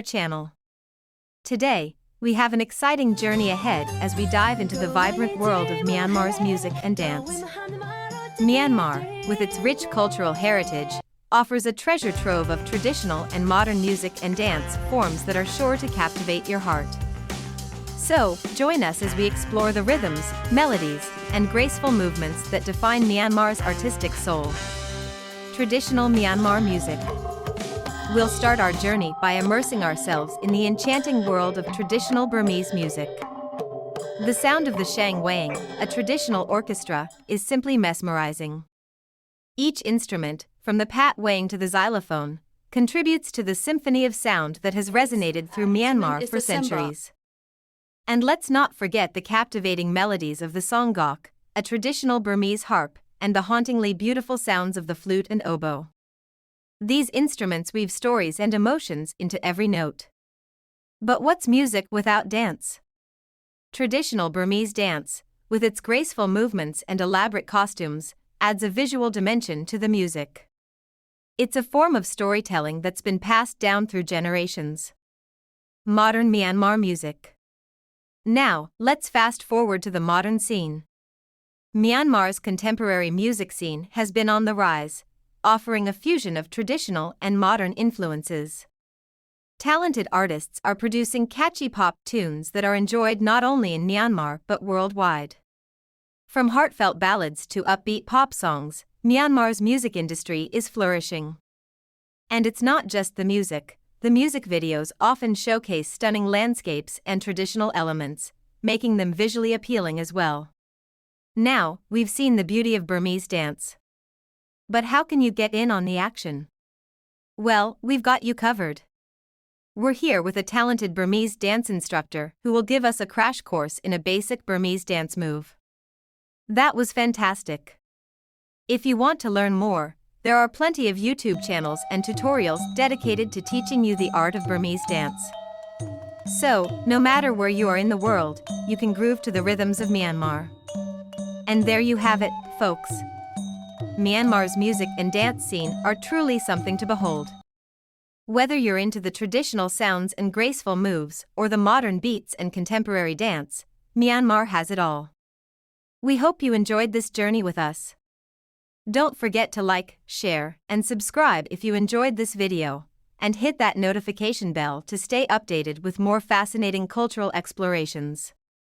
our channel. Today, we have an exciting journey ahead as we dive into the vibrant world of Myanmar's music and dance. Myanmar, with its rich cultural heritage, offers a treasure trove of traditional and modern music and dance forms that are sure to captivate your heart. So, join us as we explore the rhythms, melodies, and graceful movements that define Myanmar's artistic soul. Traditional Myanmar music. We'll start our journey by immersing ourselves in the enchanting world of traditional Burmese music. The sound of the shang wang, a traditional orchestra, is simply mesmerizing. Each instrument, from the pat wang to the xylophone, contributes to the symphony of sound that has resonated through Myanmar for centuries. And let's not forget the captivating melodies of the songok, a traditional Burmese harp, and the hauntingly beautiful sounds of the flute and oboe. These instruments weave stories and emotions into every note. But what's music without dance? Traditional Burmese dance, with its graceful movements and elaborate costumes, adds a visual dimension to the music. It's a form of storytelling that's been passed down through generations. Modern Myanmar music. Now, let's fast forward to the modern scene. Myanmar's contemporary music scene has been on the rise, offering a fusion of traditional and modern influences. Talented artists are producing catchy pop tunes that are enjoyed not only in Myanmar but worldwide. From heartfelt ballads to upbeat pop songs, Myanmar's music industry is flourishing. And it's not just the music, the music videos often showcase stunning landscapes and traditional elements, making them visually appealing as well. Now, we've seen the beauty of Burmese dance. But how can you get in on the action? Well, we've got you covered. We're here with a talented Burmese dance instructor who will give us a crash course in a basic Burmese dance move. That was fantastic. If you want to learn more, there are plenty of YouTube channels and tutorials dedicated to teaching you the art of Burmese dance. So, no matter where you are in the world, you can groove to the rhythms of Myanmar. And there you have it, folks. Myanmar's music and dance scene are truly something to behold. Whether you're into the traditional sounds and graceful moves or the modern beats and contemporary dance, Myanmar has it all. We hope you enjoyed this journey with us. Don't forget to like, share, and subscribe if you enjoyed this video, and hit that notification bell to stay updated with more fascinating cultural explorations.